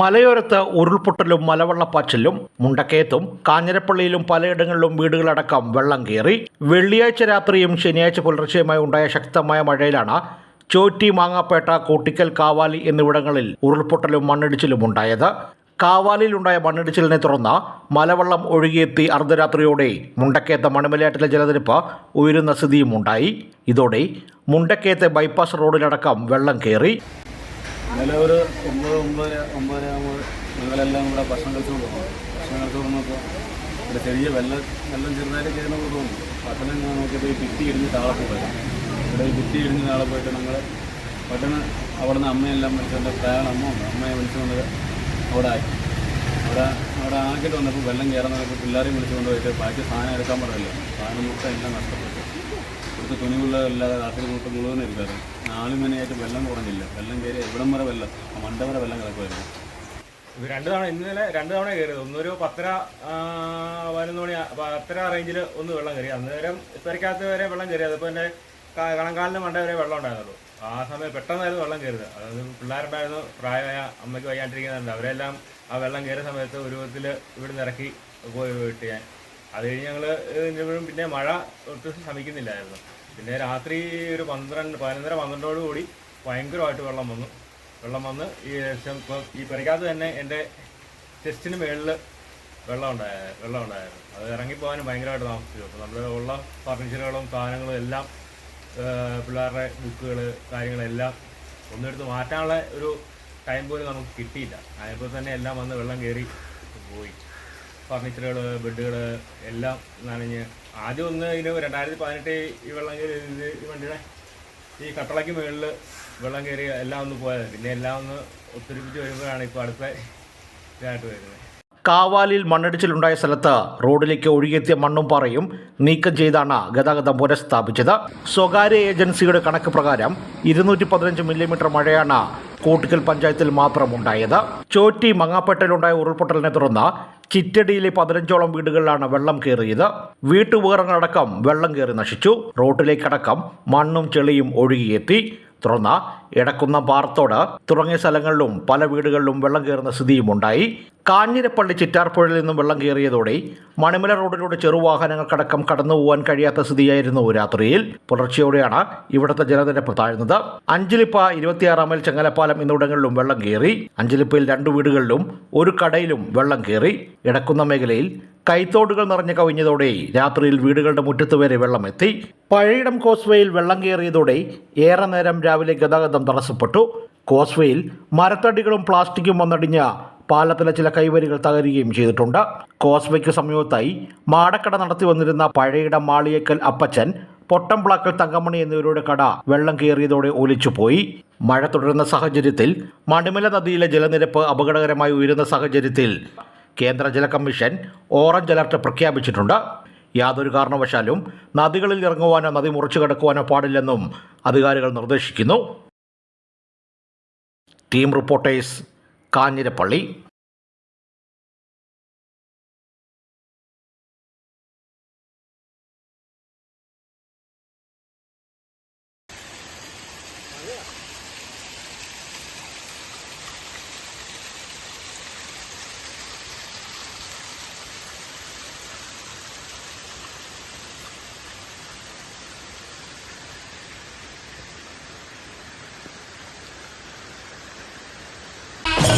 മലയോരത്ത് ഉരുൾപൊട്ടലും മലവെള്ളപ്പാച്ചിലും മുണ്ടക്കയത്തും കാഞ്ഞിരപ്പള്ളിയിലും പലയിടങ്ങളിലും വീടുകളടക്കം വെള്ളം കയറി. വെള്ളിയാഴ്ച രാത്രിയും ശനിയാഴ്ച പുലർച്ചെയുമായി ഉണ്ടായ ശക്തമായ മഴയിലാണ് ചോറ്റി മാങ്ങാപ്പേട്ട കൂട്ടിക്കൽ കാവാലി എന്നിവിടങ്ങളിൽ ഉരുൾപൊട്ടലും മണ്ണിടിച്ചിലും ഉണ്ടായത്. കാവാലിയിലുണ്ടായ മണ്ണിടിച്ചിലിനെ തുടർന്ന് മലവെള്ളം ഒഴുകിയെത്തി അർദ്ധരാത്രിയോടെ മുണ്ടക്കയത്തെ മണിമലയാറ്റിലെ ജലനിരപ്പ് ഉയരുന്ന സ്ഥിതിയും ഉണ്ടായി ഇതോടെ മുണ്ടക്കയത്തെ ബൈപ്പാസ് റോഡിലടക്കം വെള്ളം കയറി. ഇന്നലെ ഒരു ഒമ്പത് ഒമ്പത് ഒമ്പതര ആകുമ്പോൾ ഞങ്ങളെല്ലാം കൂടെ ഭക്ഷണം കഴിച്ചുകൊണ്ട് ഭക്ഷണം കഴിച്ചു വന്നപ്പോൾ ചെറിയ വെള്ളം വെള്ളം ചെറുതായിട്ട് കയറുന്ന പോലെ തോന്നി പെട്ടെന്ന് ഞാൻ നോക്കിയപ്പോൾ ഈ ഭിത്തി ഇടിഞ്ഞ് താളെ പോയത്. ഇവിടെ ഈ ഭിത്തി ഇടിഞ്ഞ് താളെ പോയിട്ട് ഞങ്ങൾ പെട്ടെന്ന് അവിടെ നിന്ന് അമ്മയെല്ലാം വിളിച്ചുകൊണ്ട് പ്രായം ഉണ്ട് അമ്മയെ വിളിച്ചുകൊണ്ട് അവിടെ ആക്കി അവിടെ അവിടെ ആക്കിയിട്ട് വന്നപ്പോൾ വെള്ളം കയറാൻ വന്നപ്പോൾ പിള്ളേരെയും വിളിച്ചുകൊണ്ട് പോയിട്ട് ബാക്കി സാധനം എടുക്കാൻ പറഞ്ഞല്ലോ. സാധനം മൊത്തം എല്ലാം നഷ്ടപ്പെട്ടു. ഇവിടുത്തെ തുണിവുള്ളതല്ലാതെ രാത്രി മൊത്തം മുഴുവൻ എടുക്കാറ് നാല് മണിയായിട്ട് വെള്ളം കുറഞ്ഞില്ല. വെള്ളം കയറി എവിടം വരെ വെള്ളം മണ്ട വരെ വെള്ളം കിടക്കുമായിരുന്നു രണ്ട് തവണ ഇന്നലെ രണ്ട് തവണ കയറിയത്. ഒന്നൊരു പത്തര പതിനൊന്ന് മണി പത്തര റേഞ്ചിൽ ഒന്ന് വെള്ളം കയറി. അന്നേരം പെരക്കകത്ത് വരെ വെള്ളം കയറി അതിപ്പോൾ എന്റെ കണങ്കാലിന് മണ്ട വരെ വെള്ളം ഉണ്ടായിരുന്നുള്ളൂ. ആ സമയം പെട്ടെന്നായിരുന്നു വെള്ളം കയറിയത്. അതായത് പിള്ളേരുണ്ടായിരുന്നു പ്രായമായ അമ്മയ്ക്ക് വയ്യാണ്ടിരിക്കുന്നുണ്ട്. അവരെല്ലാം ആ വെള്ളം കയറിയ സമയത്ത് ഒരു വിധത്തിൽ ഇവിടുന്ന് ഇറക്കി പോയി വിട്ട് ഞാൻ. അത് കഴിഞ്ഞ് ഞങ്ങൾ പിന്നെ മഴ ഒട്ടും ശമിക്കുന്നില്ലായിരുന്നു. പിന്നെ രാത്രി ഒരു പന്ത്രണ്ട് പതിനൊന്നര പന്ത്രണ്ടോട് കൂടി ഭയങ്കരമായിട്ട് വെള്ളം വന്നു. വെള്ളം വന്ന് ഈ ഇപ്പോൾ ഈ പരിക്കാത്ത തന്നെ എന്റെ ചെസ്റ്റിന് മുകളിൽ വെള്ളം ഉണ്ടായ വെള്ളം ഉണ്ടായിരുന്നു. അത് ഇറങ്ങിപ്പോകാനും ഭയങ്കരമായിട്ട് താമസിച്ചു. അപ്പോൾ നമ്മൾ ഉള്ള ഫർണിച്ചറുകളും സാധനങ്ങളും എല്ലാം പിള്ളേരുടെ ബുക്കുകൾ കാര്യങ്ങളെല്ലാം ഒന്നെടുത്ത് മാറ്റാനുള്ള ഒരു ടൈം പോലും നമുക്ക് കിട്ടിയില്ല. അതിപ്പോൾ തന്നെ എല്ലാം വന്ന് വെള്ളം കയറി പോയി. ഫർണിച്ചറുകൾ ബെഡുകൾ എല്ലാം നനഞ്ഞ്. ആദ്യം ഒന്ന് ഇതിന് രണ്ടായിരത്തി പതിനെട്ട് ഈ വെള്ളം കയറി ഇത് ഈ വണ്ടിയുടെ ഈ കട്ടളയ്ക്ക് മുകളിൽ വെള്ളം കയറി എല്ലാം ഒന്ന് പോയത്. പിന്നെ എല്ലാം ഒന്ന് ഒത്തൊരുമിച്ച് വരുമ്പോഴാണ് ഇപ്പോൾ അടുത്ത ഇതായിട്ട് വരുന്നത്. കാവാലിൽ മണ്ണിടിച്ചിലുണ്ടായ സ്ഥലത്ത് റോഡിലേക്ക് ഒഴുകിയെത്തിയ മണ്ണും പാറയും നീക്കം ചെയ്താണ് ഗതാഗതം പുനഃസ്ഥാപിച്ചത്. സ്വകാര്യ ഏജൻസിയുടെ കണക്ക് പ്രകാരം ഇരുന്നൂറ്റി പതിനഞ്ച് മില്ലിമീറ്റർ മഴയാണ് കോട്ടിക്കൽ പഞ്ചായത്തിൽ മാത്രം ഉണ്ടായത്. ചോറ്റി മങ്ങാപ്പേട്ടയിലുണ്ടായ ഉരുൾപൊട്ടലിനെ തുടർന്ന് ചിറ്റടിയിലെ പതിനഞ്ചോളം വീടുകളിലാണ് വെള്ളം കയറിയത്. വീട്ടുപകരണങ്ങളടക്കം വെള്ളം കയറി നശിച്ചു. റോഡിലേക്കടക്കം മണ്ണും ചെളിയും ഒഴുകിയെത്തി. തുടർന്ന് എടക്കുന്ന പാറത്തോട് തുടങ്ങിയ സ്ഥലങ്ങളിലും പല വീടുകളിലും വെള്ളം കയറുന്ന സ്ഥിതിയും ഉണ്ടായി. കാഞ്ഞിരപ്പള്ളി ചിറ്റാർപ്പുഴയിൽ നിന്നും വെള്ളം കയറിയതോടെ മണിമല റോഡിലൂടെ ചെറുവാഹനങ്ങൾക്കടക്കം കടന്നു പോകാൻ കഴിയാത്ത സ്ഥിതിയായിരുന്നു രാത്രിയിൽ. പുലർച്ചയോടെയാണ് ഇവിടുത്തെ ജലനിരപ്പ് താഴ്ന്നത്. അഞ്ചലിപ്പ ഇരുപത്തിയാറാം മൈൽ ചെങ്ങലപ്പാലം എന്നിവിടങ്ങളിലും വെള്ളം കയറി. അഞ്ചലിപ്പയിൽ രണ്ടു വീടുകളിലും ഒരു കടയിലും വെള്ളം കയറി. ഇടക്കുന്ന മേഖലയിൽ കൈത്തോടുകൾ നിറഞ്ഞു കവിഞ്ഞതോടെ രാത്രിയിൽ വീടുകളുടെ മുറ്റത്ത് വരെ വെള്ളമെത്തി പഴയിടം കോസ്വേയിൽ വെള്ളം കയറിയതോടെ ഏറെ നേരം രാവിലെ ഗതാഗതം തടസ്സപ്പെട്ടു. കോസ്വേയിൽ മരത്തടികളും പ്ലാസ്റ്റിക്കും വന്നടിഞ്ഞ പാലത്തിലെ ചില കൈവരികൾ തകരുകയും ചെയ്തിട്ടുണ്ട്. കോസ്വേക്ക് സമീപത്തായി മാടക്കട നടത്തി വന്നിരുന്ന പഴയിടം മാളിയേക്കൽ അപ്പച്ചൻ പൊട്ടംപ്ലാക്കൽ തങ്കമണി എന്നിവരുടെ കട വെള്ളം കയറിയതോടെ ഒലിച്ചുപോയി. മഴ തുടരുന്ന സാഹചര്യത്തിൽ മണിമല നദിയിലെ ജലനിരപ്പ് അപകടകരമായി ഉയരുന്ന സാഹചര്യത്തിൽ കേന്ദ്ര ജല കമ്മീഷൻ ഓറഞ്ച് അലർട്ട് പ്രഖ്യാപിച്ചിട്ടുണ്ട്. യാതൊരു കാരണവശാലും നദികളിൽ ഇറങ്ങുവാനോ നദി മുറിച്ചു കിടക്കുവാനോ പാടില്ലെന്നും അധികാരികൾ നിർദ്ദേശിക്കുന്നു. Team reporters Kanjirappally